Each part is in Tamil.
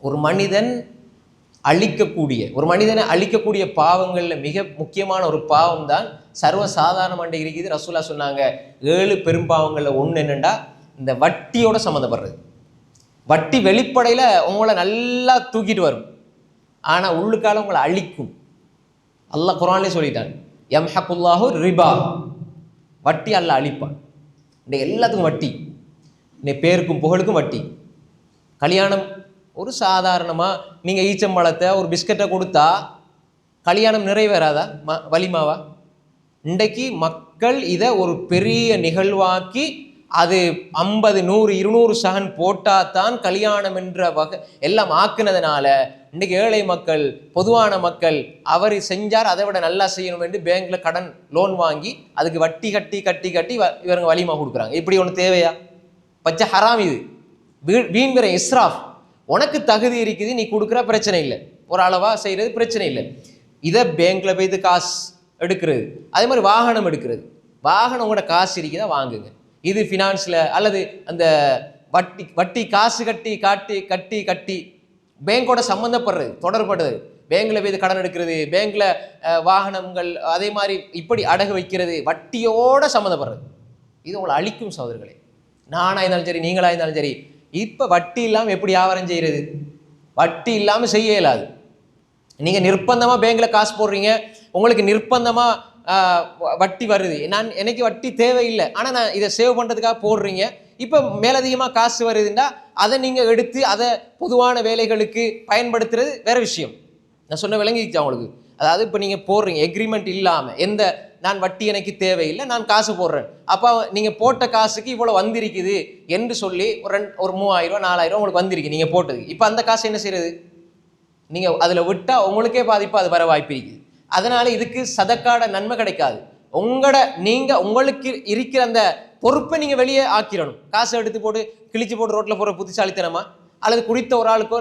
ஒரு மனிதன் அழிக்கக்கூடிய ஒரு மனிதனை அழிக்கக்கூடிய பாவங்களில் மிக முக்கியமான ஒரு பாவம் தான் சர்வ சாதாரண இருக்குது. ரசூலா சொன்னாங்க ஏழு பெரும்பாவங்களில் ஒன்று என்னென்னா இந்த வட்டியோட சம்மந்தப்படுறது. வட்டி வெளிப்படையில் உங்களை நல்லா தூக்கிட்டு வரும். ஆனால் உள்ளுக்கால உங்களை அழிக்கும். அல்லாஹ் குரான்லேயே சொல்லிட்டான் எம்ஹக்குல்லாஹு ரிபா. வட்டி அல்ல அழிப்பான். இந்த எல்லாத்துக்கும் வட்டி. இந்த பேருக்கும் புகழுக்கும் வட்டி. கல்யாணம் ஒரு சாதாரணமாக நீங்கள் ஈச்சம்பழத்தை ஒரு பிஸ்கட்டை கொடுத்தா கல்யாணம் நிறைவேறாதா? ம வலிமாவா இன்றைக்கு மக்கள் இதை ஒரு பெரிய நிகழ்வாக்கி அது ஐம்பது நூறு இருநூறு சகன் போட்டால் தான் கல்யாணம் என்ற வகை எல்லாம் ஆக்குனதுனால இன்றைக்கி ஏழை மக்கள் பொதுவான மக்கள் அவர் செஞ்சார் அதை விட நல்லா செய்யணும் என்று பேங்க்கில் கடன் லோன் வாங்கி அதுக்கு வட்டி கட்டி கட்டி கட்டி வ- இவங்க வலிமா கொடுக்குறாங்க. இப்படி ஒன்று தேவையா? பச்சை ஹராம் இது. வீ- வீண் வீண்கிற இஸ்ராஃப். உனக்கு தகுதி இருக்குது நீ கொடுக்குற பிரச்சனை இல்லை. ஒரு அளவாக செய்கிறது பிரச்சனை இல்லை. இதை பேங்க்கில் போய் காசு எடுக்கிறது. அதே மாதிரி வாகனம் எடுக்கிறது. வாகனம் உங்களோட காசு இருக்குதா வாங்குங்க. இது ஃபினான்ஸில் அல்லது அந்த வட்டி வட்டி காசு கட்டி காட்டி கட்டி கட்டி பேங்கோட சம்மந்தப்படுறது தொடர்படுறது. பேங்கில் போய் கடன் எடுக்கிறது பேங்கில் வாகனங்கள் அதே மாதிரி இப்படி அடகு வைக்கிறது வட்டியோட சம்மந்தப்படுறது இது உங்களை அழிக்கும் சகோதரர்களே. நானாக இருந்தாலும் சரி நீங்களாக இருந்தாலும் சரி இப்போ வட்டி இல்லாமல் எப்படி வியாபாரம் செய்கிறது வட்டி இல்லாமல் செய்ய இயலாது. நீங்கள் நிர்பந்தமாக பேங்க்கில் காசு போடுறீங்க உங்களுக்கு நிர்பந்தமாக வட்டி வருது. நான் எனக்கு வட்டி தேவையில்லை. ஆனால் நான் இதை சேவ் பண்ணுறதுக்காக போடுறீங்க. இப்போ மேலதிகமாக காசு வருதுன்னா அதை நீங்கள் எடுத்து அதை பொதுவான வேலைகளுக்கு பயன்படுத்துறது வேற விஷயம். நான் சொன்ன விளங்கிச்சு அவங்களுக்கு அதாவது இப்போ நீங்கள் போடுறீங்க எக்ரிமெண்ட் இல்லாமல் எந்த நான் வட்டி எனக்கு தேவையில்லை நான் காசு போடுறேன். அப்போ நீங்கள் போட்ட காசுக்கு இவ்வளோ வந்திருக்குது என்று சொல்லி ஒரு ரெண்டு ஒரு மூவாயிரம் நாலாயிரம் உங்களுக்கு வந்திருக்கு நீங்கள் போட்டது. இப்போ அந்த காசு என்ன செய்யறது? நீங்கள் அதில் விட்டால் உங்களுக்கே பாதிப்பு அது வர வாய்ப்பு இருக்குது. அதனால் இதுக்கு சதக்காட நன்மை கிடைக்காது. உங்களோட நீங்கள் உங்களுக்கு இருக்கிற அந்த பொறுப்பை நீங்கள் வெளியே ஆக்கிடணும். காசை எடுத்து போட்டு கிழிச்சு போட்டு ரோட்டில் போகிற புத்திசாலித்தனமா? அல்லது குடித்த ஒரு ஆளுக்கோ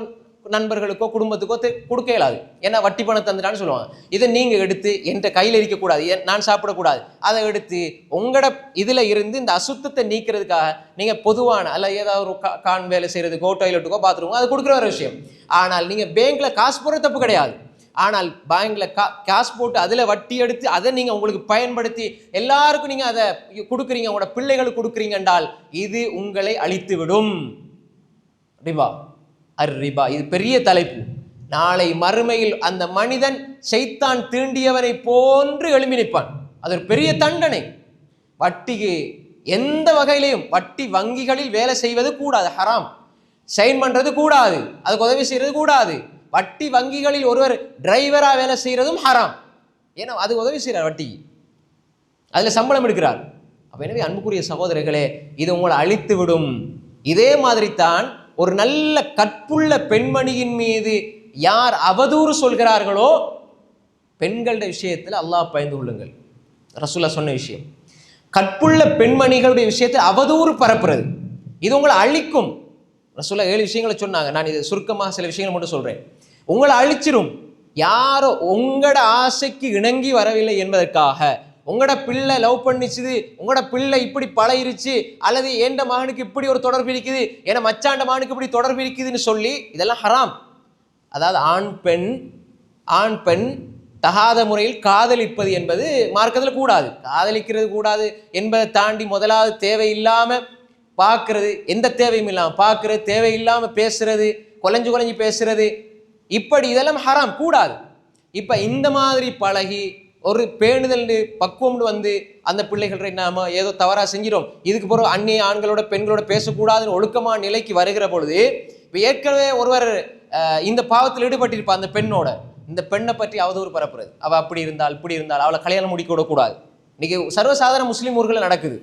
நண்பர்களுக்கோ குடும்பத்துக்கோ கொடுக்க இயலாது. ஏன்னா வட்டி பணம் தந்துட்டான்னு சொல்லுவாங்க. இதை நீங்கள் எடுத்து என்கிட்ட கையில் இருக்கக்கூடாது ஏன் நான் சாப்பிடக்கூடாது. அதை எடுத்து உங்களோட இதில் இருந்து இந்த அசுத்தத்தை நீக்கிறதுக்காக நீங்கள் பொதுவான அல்ல ஏதாவது ஒரு கான் வேலை செய்கிறதுக்கோ டாய்லெட்டுக்கோ பாத்ரூமோ அது கொடுக்குற ஒரு விஷயம். ஆனால் நீங்கள் பேங்க்கில் காசு போடுற தப்பு கிடையாது. ஆனால் பேங்கில் கா காசு போட்டு அதில் வட்டி எடுத்து அதை நீங்கள் உங்களுக்கு பயன்படுத்தி எல்லாருக்கும் நீங்கள் அதை கொடுக்குறீங்க. உங்களோட பிள்ளைகளுக்கு கொடுக்குறீங்க என்றால் இது உங்களை அழித்து விடும் அப்படிவா? அர் ரிபா இது பெரிய தலைப்பு. நாளை மறுமையில் அந்த மனிதன் செய்தான் தீண்டியவனை போன்று எழும்பி நிற்பான். அது ஒரு பெரிய தண்டனை. வட்டிக்கு எந்த வகையிலையும் வட்டி வங்கிகளில் வேலை செய்வது கூடாது. ஹராம். சைன் பண்ணுறது கூடாது. அதுக்கு உதவி செய்கிறது கூடாது. வட்டி வங்கிகளில் ஒருவர் டிரைவராக வேலை செய்கிறதும் ஹராம். ஏன்னா அது உதவி செய்கிறார் வட்டி அதில் சம்பளம் எடுக்கிறார். அப்போ எனவே அன்புக்குரிய சகோதரர்களே இது உங்களை அழித்து விடும் இதே மாதிரி தான் ஒரு நல்ல கற்புள்ள பெண்மணியின் மீது யார் அவதூறு சொல்கிறார்களோ பெண்களுடைய விஷயத்தில் அல்லாஹ் பயந்து கொள்ளுங்கள். ரசூல்லா சொன்ன விஷயம். கற்புள்ள பெண்மணிகளுடைய விஷயத்தில் அவதூறு பரப்புறது. இது உங்களை அழிக்கும். ரசூலா ஏழு விஷயங்களை சொன்னாங்க. நான் இது சுருக்கமாக சில விஷயங்களை மட்டும் சொல்கிறேன் உங்களை அழிச்சிரும். யாரோ உங்களோட ஆசைக்கு இணங்கி வரவில்லை என்பதற்காக உங்களோட பிள்ளை லவ் பண்ணிச்சுது உங்களோட பிள்ளை இப்படி பழகிருச்சு அல்லது ஏண்ட மகனுக்கு இப்படி ஒரு தொடர்பு இருக்குது என மச்சாண்ட மகனுக்கு இப்படி தொடர்பு இருக்குதுன்னு சொல்லி இதெல்லாம் ஹராம். அதாவது ஆண் பெண் ஆண் பெண் தகாத முறையில் காதலிப்பது என்பது மார்க்கத்தில் கூடாது. காதலிக்கிறது கூடாது என்பதை தாண்டி முதலாவது தேவையில்லாமல் பார்க்கறது எந்த தேவையும் இல்லாமல் பார்க்கறது தேவையில்லாமல் பேசுறது குலைஞ்சு குலைஞ்சு பேசுறது இப்படி இதெல்லாம் ஹராம் கூடாது. இப்போ இந்த மாதிரி பழகி ஒரு பேணுதல் பக்குவம்னு வந்து அந்த பிள்ளைகளை நாம ஏதோ தவறா செஞ்சிடும் இதுக்கு பிறகு அந்நிய ஆண்களோட பெண்களோட பேசக்கூடாதுன்னு ஒழுக்கமான நிலைக்கு வருகிற பொழுது இப்போ ஏற்கனவே ஒருவர் இந்த பாவத்தில் ஈடுபட்டிருப்பா அந்த பெண்ணோட இந்த பெண்ணை பற்றி அவதூறு பரப்புறது. அவ அப்படி இருந்தால் இப்படி இருந்தால் அவளை கல்யாணம் முடிக்க விடக்கூடாது. இன்னைக்கு சர்வசாதாரண முஸ்லீம் ஊர்களில் நடக்குது.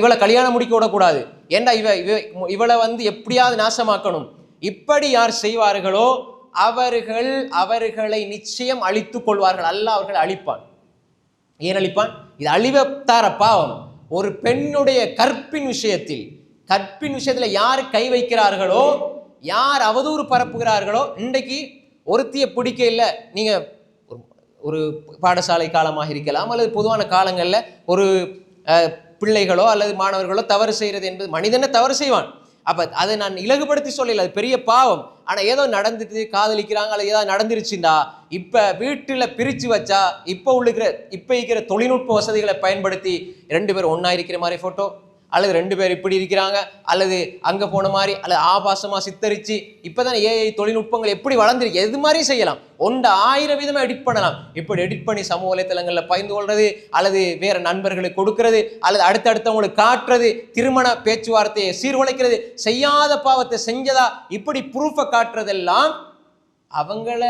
இவளை கல்யாணம் முடிக்க விடக்கூடாது. ஏண்டா இவ இவ இவளை வந்து எப்படியாவது நாசமாக்கணும்? இப்படி யார் செய்வார்களோ அவர்கள் அவர்களை நிச்சயம் அழித்துக் கொள்வார்கள். அல்ல அவர்கள் அழிப்பான். ஏன் அழிப்பான்? இது அழிவத்தார பாவம். ஒரு பெண்ணுடைய கற்பின் விஷயத்தில் கற்பின் விஷயத்தில் யார் கை வைக்கிறார்களோ யார் அவதூறு பரப்புகிறார்களோ இன்றைக்கு ஒருத்திய பிடிக்க இல்லை. நீங்கள் ஒரு- ஒரு பாடசாலை காலமாக இருக்கலாம் அல்லது பொதுவான காலங்களில் ஒரு பிள்ளைகளோ அல்லது மாணவர்களோ தவறு செய்கிறது என்பது மனிதனை தவறு செய்வான். அப்போ அதை நான் இலகுபடுத்தி சொல்லல அது பெரிய பாவம். ஆனால் ஏதோ நடந்துட்டு காதலிக்கிறாங்க அல்லது ஏதாவது நடந்துருச்சுண்டா இப்போ வீட்டில் பிரித்து வச்சா இப்போ உள்ளுக்கிற இப்போ இருக்கிற தொழில்நுட்ப வசதிகளை பயன்படுத்தி ரெண்டு பேரும் ஒன்றா இருக்கிற மாதிரி ஃபோட்டோ அல்லது ரெண்டு பேர் இப்படி இருக்கிறாங்க அல்லது அங்கே போன மாதிரி அல்லது ஆபாசமாக சித்தரித்து இப்போ தானே ஏஐ தொழில்நுட்பங்கள் எப்படி வளர்ந்துருக்கு எது மாதிரி செய்யலாம். ஒன்று ஆயிரம் விதமாக எடிட் பண்ணலாம். இப்படி எடிட் பண்ணி சமூக வலைத்தளங்களில் பகிர்ந்து கொள்வது அல்லது வேறு நண்பர்களுக்கு கொடுக்கறது அல்லது அடுத்தடுத்தவங்களுக்கு காட்டுறது திருமண பேச்சுவார்த்தையை சீர்குலைக்கிறது செய்யாத பாவத்தை செஞ்சதா இப்படி ப்ரூஃபை காட்டுறதெல்லாம் அவங்கள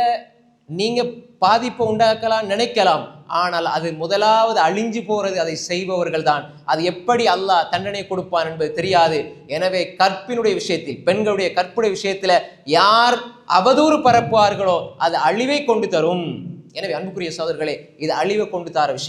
நீங்கள் பாதிப்பை உண்டாக்கலாம் நினைக்கலாம். ஆனால் அது முதலாவது அழிஞ்சு போகிறது அதை செய்பவர்கள் தான். அது எப்படி அல்லாஹ் தண்டனை கொடுப்பான் என்பது தெரியாது. எனவே கற்பினுடைய விஷயத்தில் பெண்களுடைய கற்புடைய விஷயத்தில் யார் அவதூறு பரப்புவார்களோ அது அழிவை கொண்டு தரும். எனவே அன்புக்குரிய சோதர்களே இது அழிவை கொண்டு தர விஷயம்.